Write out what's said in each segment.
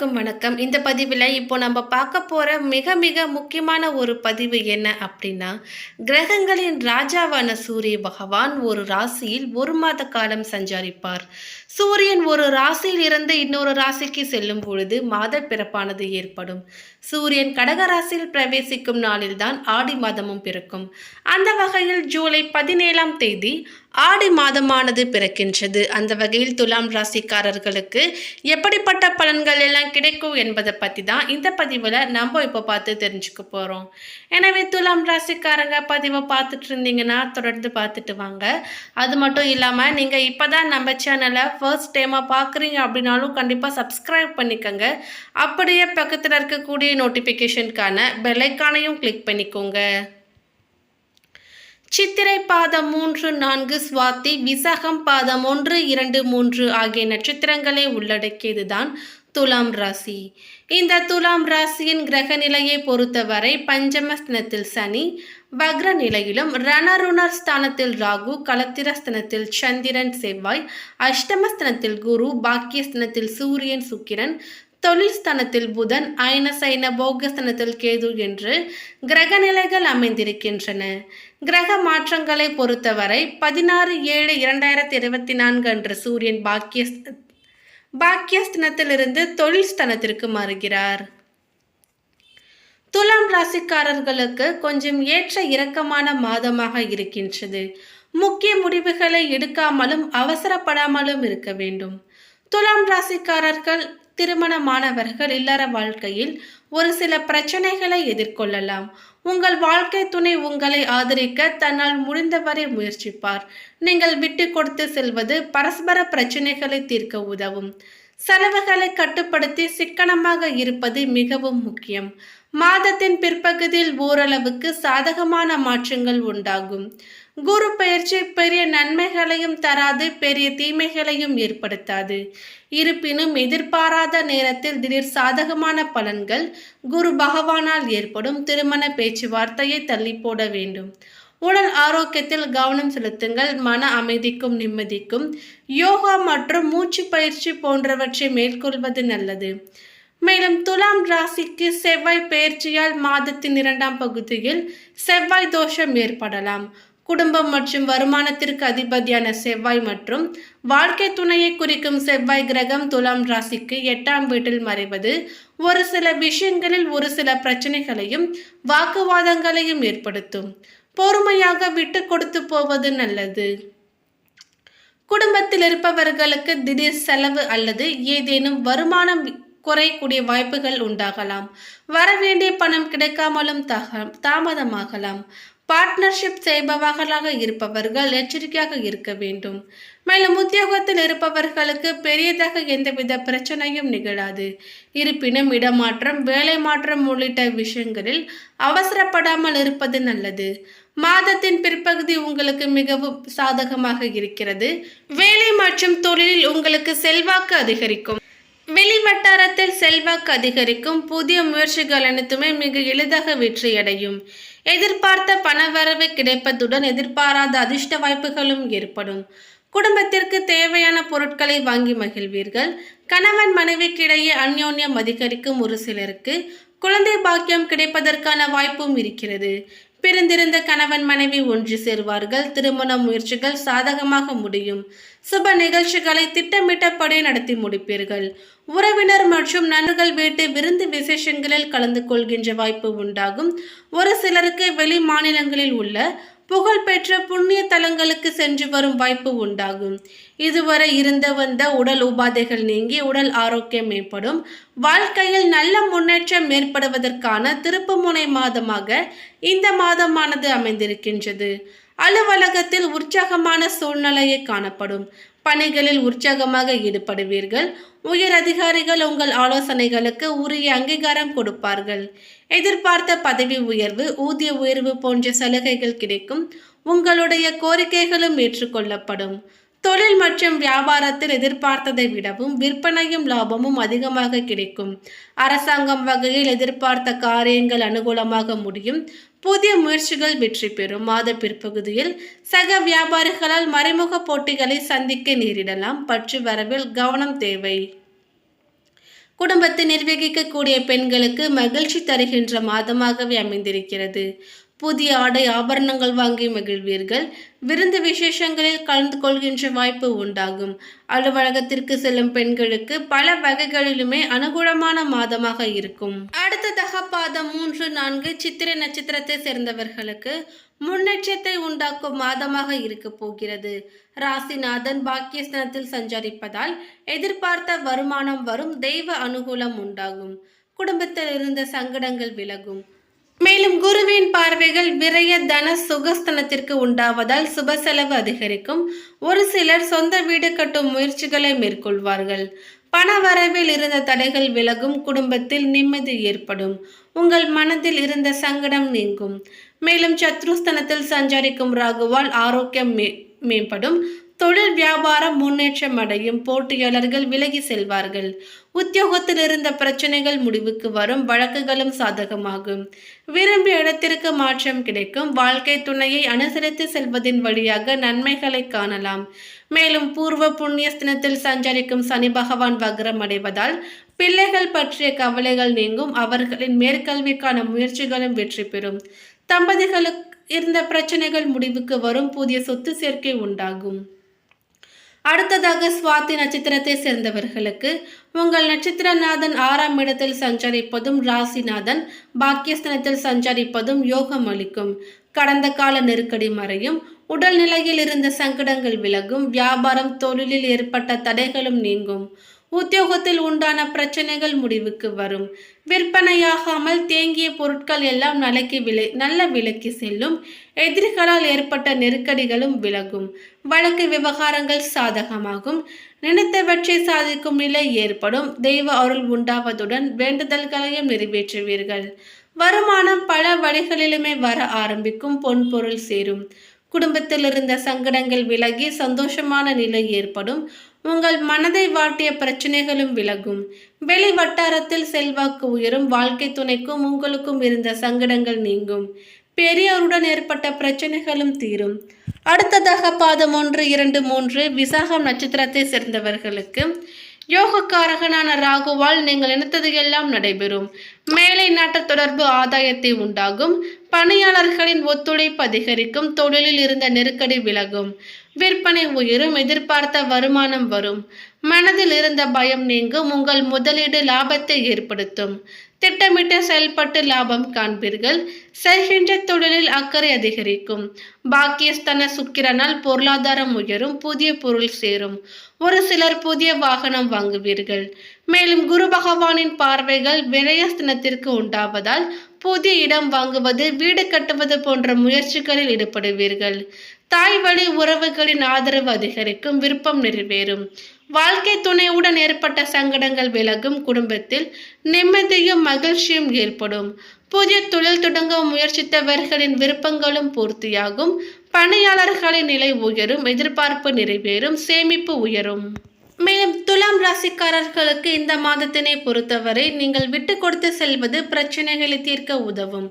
எல்லாருக்கும் வணக்கம். இந்த பதிவில் இப்போ நம்ம பார்க்க போகிற மிக மிக முக்கியமான ஒரு பதிவு என்ன அப்படின்னா கிரகங்களின் ராஜாவான சூரிய பகவான் ஒரு ராசியில் ஒரு மாத காலம் சஞ்சாரிப்பார். சூரியன் ஒரு ராசியில் இருந்து இன்னொரு ராசிக்கு செல்லும் பொழுது மாத பிறப்பானது ஏற்படும். சூரியன் கடக ராசியில் பிரவேசிக்கும் நாளில்தான் ஆடி மாதமும் பிறக்கும். அந்த வகையில் ஜூலை பதினேழாம் தேதி ஆடி மாதமானது பிறக்கின்றது. அந்த வகையில் துலாம் ராசிக்காரர்களுக்கு எப்படிப்பட்ட பலன்கள் எல்லாம் கிடைக்கும் என்பதை பற்றி தான் இந்த பதிவில் நம்ம இப்போ பார்த்து தெரிஞ்சுக்க போகிறோம் எனவே துலாம் ராசிக்காரங்க பதிவை பார்த்துட்டு இருந்தீங்கன்னா தொடர்ந்து பார்த்துட்டு வாங்க. அது மட்டும் இல்லாமல் நீங்கள் இப்போ தான் நம்ம சேனலை ஃபர்ஸ்ட் டைமாக பார்க்குறீங்க அப்படின்னாலும் கண்டிப்பாக சப்ஸ்கிரைப் பண்ணிக்கோங்க. அப்படியே பக்கத்தில் இருக்கக்கூடிய நோட்டிஃபிகேஷனுக்கான பெல்லைக்கானையும் கிளிக் பண்ணிக்கோங்க. சித்திரை பாதம் மூன்று நான்கு சுவாதி விசாகம் பாதம் ஒன்று இரண்டு மூன்று ஆகிய நட்சத்திரங்களை உள்ளடக்கியதுதான் துலாம் ராசி. இந்த துலாம் ராசியின் கிரக நிலையை பொறுத்தவரை பஞ்சமஸ்தனத்தில் சனி வக்ர நிலையிலும் ரணருணர் ஸ்தானத்தில் ராகு கலத்திரஸ்தனத்தில் சந்திரன் செவ்வாய் அஷ்டமஸ்தனத்தில் குரு பாக்கியஸ்தனத்தில் சூரியன் சுக்கிரன் தொழில் ஸ்தானத்தில் புதன் அயன சைன போகஸ்தனத்தில் கேது என்று கிரக நிலைகள் அமைந்திருக்கின்றன. கிரக மாற்றங்களை பொறுத்தவரை பதினாறு ஏழு இரண்டாயிரத்தி இருபத்தி நான்கு அன்று சூரியன் பாக்கிய பாக்கியஸ்தனத்திலிருந்து தொழில் ஸ்தனத்திற்கு மாறுகிறார். துலாம் ராசிக்காரர்களுக்கு கொஞ்சம் ஏற்ற இறக்கமான மாதமாக இருக்கின்றது. முக்கிய முடிவுகளை எடுக்காமலும் அவசரப்படாமலும் இருக்க வேண்டும். துலாம் ராசிக்காரர்கள் திருமணமானவர்கள் இல்லற வாழ்க்கையில் ஒரு சில பிரச்சனைகளை எதிர்கொள்ளலாம். உங்கள் வாழ்க்கை துணை உங்களை ஆதரிக்க தன்னால் முடிந்தவரை முயற்சிப்பார். நீங்கள் விட்டு கொடுத்து செல்வது பரஸ்பர பிரச்சனைகளை தீர்க்க உதவும். செலவுகளை கட்டுப்படுத்தி சிக்கனமாக இருப்பது மிகவும் முக்கியம். மாதத்தின் பிற்பகுதியில் ஓரளவுக்கு சாதகமான மாற்றங்கள் உண்டாகும். குரு பயிற்சி பெரிய நன்மைகளையும் தராது பெரிய தீமைகளையும் ஏற்படுத்தாது. இருப்பினும் எதிர்பாராத நேரத்தில் திடீர் சாதகமான பலன்கள் குரு பகவானால் ஏற்படும். திருமண பேச்சுவார்த்தையை தள்ளி போட வேண்டும். உடல் ஆரோக்கியத்தில் கவனம் செலுத்துங்கள் மன அமைதிக்கும் நிம்மதிக்கும். யோகா மற்றும் மூச்சு பயிற்சி போன்றவற்றை மேற்கொள்வது நல்லது. மேலும் துலாம் ராசிக்கு செவ்வாய் பயிற்சியால் மாதத்தின் இரண்டாம் பகுதியில் செவ்வாய் தோஷம் ஏற்படலாம். குடும்பம் மற்றும் வருமானத்திற்கு அதிபதியான செவ்வாய் மற்றும் வாழ்க்கை துணையை குறிக்கும் செவ்வாய் கிரகம் துலாம் ராசிக்கு எட்டாம் வீட்டில் மறைவது. ஒரு சில விஷயங்களில் ஒரு சில பிரச்சனைகளையும் வாக்குவாதங்களையும் ஏற்படுத்தும். பொறுமையாக விட்டு கொடுத்து போவது நல்லது. குடும்பத்தில் இருப்பவர்களுக்கு திடீர் செலவு அல்லது ஏதேனும் வருமானம் குறையக்கூடிய வாய்ப்புகள் உண்டாகலாம். வரவேண்டிய பணம் கிடைக்காமலும் தாமதமாகலாம். பார்ட்னர்ஷிப் செய்பவர்களாக இருப்பவர்கள் எச்சரிக்கையாக இருக்க வேண்டும். மேலும் உத்தியோகத்தில் இருப்பவர்களுக்கு பெரியதாக எந்தவித பிரச்சனையும் நிகழாது. இருப்பினும் இடமாற்றம் வேலை மாற்றம் உள்ளிட்ட விஷயங்களில் அவசரப்படாமல் இருப்பது நல்லது. மாதத்தின் பிற்பகுதி உங்களுக்கு மிகவும் சாதகமாக இருக்கிறது. வேலை மற்றும் தொழிலில் உங்களுக்கு செல்வாக்கு அதிகரிக்கும். வெளி வட்டாரத்தில் செல்வாக்கு அதிகரிக்கும். புதிய முயற்சிகள் அனைத்துமே மிக எளிதாக வெற்றியடையும். எதிர்பார்த்த பணவரவு கிடைப்பதுடன் எதிர்பாராத அதிர்ஷ்ட வாய்ப்புகளும் ஏற்படும். குடும்பத்திற்கு தேவையான பொருட்களை வாங்கி மகிழ்வீர்கள். கணவன் மனைவிக்கிடையே அந்யோன்யம் அதிகரிக்கும் ஒரு சிலருக்கு குழந்தை பாக்கியம் கிடைப்பதற்கான வாய்ப்பும் இருக்கிறது. பிரிந்திருந்த கணவன் மனைவி ஒன்று சேர்வார்கள். திருமண முயற்சிகள் சாதகமாக முடியும். சுப நிகழ்ச்சிகளை திட்டமிட்டபடி நடத்தி முடிப்பீர்கள். உறவினர் மற்றும் நண்பர்கள் வீட்டு விருந்து விசேஷங்களில் கலந்து கொள்கின்ற வாய்ப்பு உண்டாகும். ஒரு சிலருக்கு வெளி மாநிலங்களில் உள்ள புகழ்பெற்ற புண்ணிய தலங்களுக்கு சென்று வரும் வாய்ப்பு உண்டாகும். இதுவரை இருந்த வந்த உடல் உபாதைகள் நீங்கி உடல் ஆரோக்கியம் மேம்படும். வாழ்க்கையில் நல்ல முன்னேற்றம் ஏற்படுவதற்கான திருப்புமுனை மாதமாக இந்த மாதமானது அமைந்திருக்கின்றது. அலுவலகத்தில் உற்சாகமான சூழ்நிலையை காணப்படும். பணிகளில் உற்சாகமாக ஈடுபடுவீர்கள். உயர் அதிகாரிகள் உங்கள் ஆலோசனைகளுக்கு உரிய அங்கீகாரம் கொடுப்பார்கள். எதிர்பார்த்த பதவி உயர்வு ஊதிய உயர்வு போன்ற சலுகைகள் கிடைக்கும். உங்களுடைய கோரிக்கைகளும் ஏற்றுக்கொள்ளப்படும். தொழில் மற்றும் வியாபாரத்தில் எதிர்பார்த்ததை விடவும் விற்பனையும் லாபமும் அதிகமாக கிடைக்கும். அரசாங்கம் வகையில் எதிர்பார்த்த காரியங்கள் அனுகூலமாக முடியும். புதிய முயற்சிகள் வெற்றி பெறும். மாத பிற்பகுதியில் சக வியாபாரிகளால் மறைமுக போட்டிகளை சந்திக்க நேரிடலாம். பற்று வரவில் கவனம் தேவை. குடும்பத்தை நிர்வகிக்கக்கூடிய பெண்களுக்கு மகிழ்ச்சி தருகின்ற மாதமாகவே அமைந்திருக்கிறது. புதிய ஆடை ஆபரணங்கள் வாங்கி மகிழ்வீர்கள். விருந்து விசேஷங்களில் கலந்து கொள்கின்ற வாய்ப்பு உண்டாகும். அலுவலகத்திற்கு செல்லும் பெண்களுக்கு பல வகைகளிலுமே அனுகூலமான மாதமாக இருக்கும். அடுத்ததாக பாதம் மூன்று நான்கு சித்திரை நட்சத்திரத்தை சேர்ந்தவர்களுக்கு முன்னேற்றத்தை உண்டாக்கும் மாதமாக இருக்க போகிறது. ராசிநாதன் பாக்கியஸ்தானத்தில் சஞ்சரிப்பதால் எதிர்பார்த்த வருமானம் வரும் தெய்வ அனுகூலம் உண்டாகும். குடும்பத்தில் இருந்த சங்கடங்கள் விலகும். மேலும் குருவின் பார்வைகள் விரய தன சுகஸ்தனத்திற்கு உண்டாவதால் சுப செலவு அதிகரிக்கும். ஒரு சிலர் சொந்த வீடு கட்டும் முயற்சிகளை மேற்கொள்வார்கள். பண வரவில் இருந்த தடைகள் விலகும் குடும்பத்தில் நிம்மதி ஏற்படும். உங்கள் மனதில் இருந்த சங்கடம் நீங்கும். மேலும் சத்ருஸ்தனத்தில் சஞ்சரிக்கும் ராகுவால் ஆரோக்கியம் மே மேம்படும். தொழில் வியாபாரம் முன்னேற்றம் அடையும் போட்டியாளர்கள் விலகி செல்வார்கள். உத்தியோகத்தில் இருந்த பிரச்சனைகள் முடிவுக்கு வரும் வழக்குகளும் சாதகமாகும். விரும்பிய இடத்திற்கு மாற்றம் கிடைக்கும். வாழ்க்கை துணையை அனுசரித்து செல்வதின் வழியாக நன்மைகளை காணலாம். மேலும் பூர்வ புண்ணியஸ்தினத்தில் சஞ்சரிக்கும் சனி பகவான் வக்ரம் அடைவதால் பிள்ளைகள் பற்றிய கவலைகள் நீங்கும். அவர்களின் மேற்கல்விக்கான முயற்சிகளும் வெற்றி பெறும். தம்பதிகளுக்கு இருந்த பிரச்சனைகள் முடிவுக்கு வரும். புதிய சொத்து சேர்க்கை உண்டாகும். அடுத்ததாக சுவாதி நட்சத்திரத்தை சேர்ந்தவர்களுக்கு உங்கள் நட்சத்திரநாதன் ஆறாம் இடத்தில் சஞ்சரிப்பதும் ராசிநாதன் பாக்கியஸ்தனத்தில் சஞ்சரிப்பதும் யோகம் அளிக்கும். கடந்த கால நெருக்கடி மறையும் உடல்நிலையில் இருந்த சங்கடங்கள் விலகும் வியாபாரம் தொழிலில் ஏற்பட்ட தடைகளும் நீங்கும். உத்தியோகத்தில் உண்டான பிரச்சனைகள் முடிவுக்கு வரும். விற்பனையாகாமல் தேங்கிய பொருட்கள் எல்லாம் நிலைக்கு விலை நல்ல விலைக்கு செல்லும். எதிரிகளால் ஏற்பட்ட நெருக்கடிகளும் விலகும். வழக்கு விவகாரங்கள் சாதகமாகும். நினைத்தவற்றை சாதிக்கும் நிலை ஏற்படும். தெய்வ அருள் உண்டாவதுடன் வேண்டுதல்களையும் நிறைவேற்றுவீர்கள். வருமானம் பல வழிகளிலுமே வர ஆரம்பிக்கும். பொன்பொருள் சேரும். குடும்பத்தில் இருந்த சங்கடங்கள் விலகி சந்தோஷமான நிலை ஏற்படும். உங்கள் மனதை வாட்டிய பிரச்சனைகளும் விலகும். வெளி வட்டாரத்தில் செல்வாக்கு உயரும். வாழ்க்கை துணைக்கும் உங்களுக்கும் இருந்த சங்கடங்கள் நீங்கும். பெரியோருடன் ஏற்பட்ட பிரச்சனைகளும் தீரும். அடுத்ததாக பாதம் ஒன்று இரண்டு மூன்று விசாகம் நட்சத்திரத்தை சேர்ந்தவர்களுக்கு யோகக்காரகனான ராகுவால் நீங்கள் நினைத்தது எல்லாம் நடைபெறும். மேலை நாட்டு தொடர்பு ஆதாயத்தை உண்டாகும். பணியாளர்களின் ஒத்துழைப்பு அதிகரிக்கும் தொழிலில் இருந்த நெருக்கடி விலகும். விற்பனை உயரும் எதிர்பார்த்த வருமானம் வரும். மனதில் இருந்த பயம் நீங்கும் உங்கள் முதலீடு லாபத்தை ஏற்படுத்தும். திட்டமிட்டு செயல்பட்டு லாபம் காண்பீர்கள். செய்கின்ற தொழிலில் அக்கறை அதிகரிக்கும். பாக்கியஸ்தன சுக்கிரனால் பொருளாதாரம் உயரும் புதிய பொருள் சேரும். ஒரு சிலர் புதிய வாகனம் வாங்குவீர்கள். மேலும் குரு பகவானின் பார்வைகள் விரயஸ்தனத்திற்கு உண்டாவதால் புதிய இடம் வாங்குவது வீடு கட்டுவது போன்ற முயற்சிகளில் ஈடுபடுவீர்கள். தாய் வழி உறவுகளின் ஆதரவு அதிகரிக்கும் விருப்பம் நிறைவேறும். வாழ்க்கை துணையுடன் ஏற்பட்ட சங்கடங்கள் விலகும் குடும்பத்தில் நிம்மதியும் மகிழ்ச்சியும் ஏற்படும். புதிய தொழில் தொடங்க முயற்சித்தவர்களின் விருப்பங்களும் பூர்த்தியாகும். பணியாளர்களின் நிலை உயரும் எதிர்பார்ப்பு நிறைவேறும் சேமிப்பு உயரும். மேலும் துலாம் ராசிக்காரர்களுக்கு இந்த மாதத்தினை பொறுத்தவரை நீங்கள் விட்டு கொடுத்து செல்வது பிரச்சனைகளை தீர்க்க உதவும்.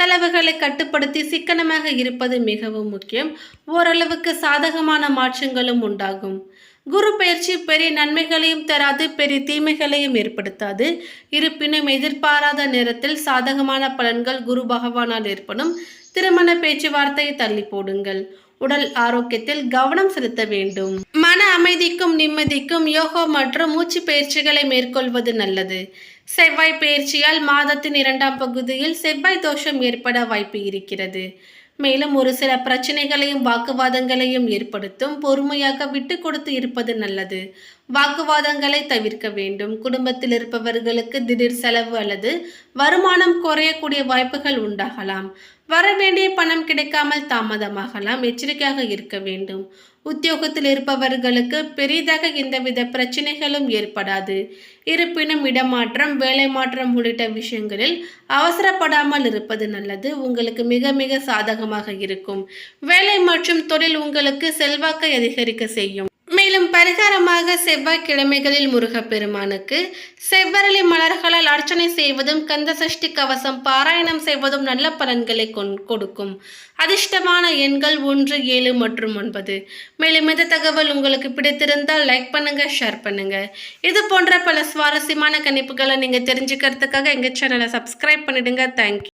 செலவுகளை கட்டுப்படுத்தி சிக்கனமாக இருப்பது மிகவும் முக்கியம். ஓரளவுக்கு சாதகமான மாற்றங்களும் உண்டாகும். குரு பயிற்சி பெரிய நன்மைகளையும் தராது பெரிய தீமைகளையும் ஏற்படுத்தாது. இருப்பினும் எதிர்பாராத நேரத்தில் சாதகமான பலன்கள் குரு பகவானால் ஏற்படும். திருமண பேச்சுவார்த்தையை தள்ளி போடுங்கள். உடல் ஆரோக்கியத்தில் கவனம் செலுத்த வேண்டும். மன அமைதிக்கும் நிம்மதிக்கும் யோகா மற்றும் மூச்சு பயிற்சிகளை மேற்கொள்வது நல்லது. செவ்வாய் பயிற்சியால் மாதத்தின் இரண்டாம் பகுதியில் செவ்வாய் தோஷம் ஏற்பட வாய்ப்பு இருக்கிறது. மேலும் ஒரு சில பிரச்சனைகளையும் வாக்குவாதங்களையும் ஏற்படுத்தும் பொறுமையாக விட்டு கொடுத்து இருப்பது நல்லது. வாக்குவாதங்களை தவிர்க்க வேண்டும். குடும்பத்தில் இருப்பவர்களுக்கு திடீர் செலவு அல்லது வருமானம் குறையக்கூடிய வாய்ப்புகள் உண்டாகலாம். வர வேண்டிய பணம் கிடைக்காமல் தாமதமாகலாம். எச்சரிக்கையாக இருக்க வேண்டும். உத்தியோகத்தில் இருப்பவர்களுக்கு பெரிதாக எந்தவித பிரச்சனைகளும் ஏற்படாது. இருப்பினும் இடமாற்றம் வேலை மாற்றம் உள்ளிட்ட விஷயங்களில் அவசரப்படாமல் இருப்பது நல்லது. உங்களுக்கு மிக மிக சாதகமாக இருக்கும். வேலை மற்றும் தொழில் உங்களுக்கு செல்வாக்கை அதிகரிக்க செய்யும். மேலும் பரிகாரமாக செவ்வாய்க்கிழமைகளில் முருகப்பெருமானுக்கு செவ்வரளி மலர்களால் அர்ச்சனை செய்வதும் கந்த சஷ்டி கவசம் பாராயணம் செய்வதும் நல்ல பலன்களை கொண் கொடுக்கும். அதிர்ஷ்டமான எண்கள் ஒன்று ஏழு மற்றும் ஒன்பது. மேலும் இந்த தகவல் உங்களுக்கு பிடித்திருந்தால் லைக் பண்ணுங்க ஷேர் பண்ணுங்க. இது போன்ற பல சுவாரஸ்யமான கணிப்புகளை நீங்க தெரிஞ்சுக்கிறதுக்காக எங்க சேனலை சப்ஸ்கிரைப் பண்ணிடுங்க. தேங்க்யூ.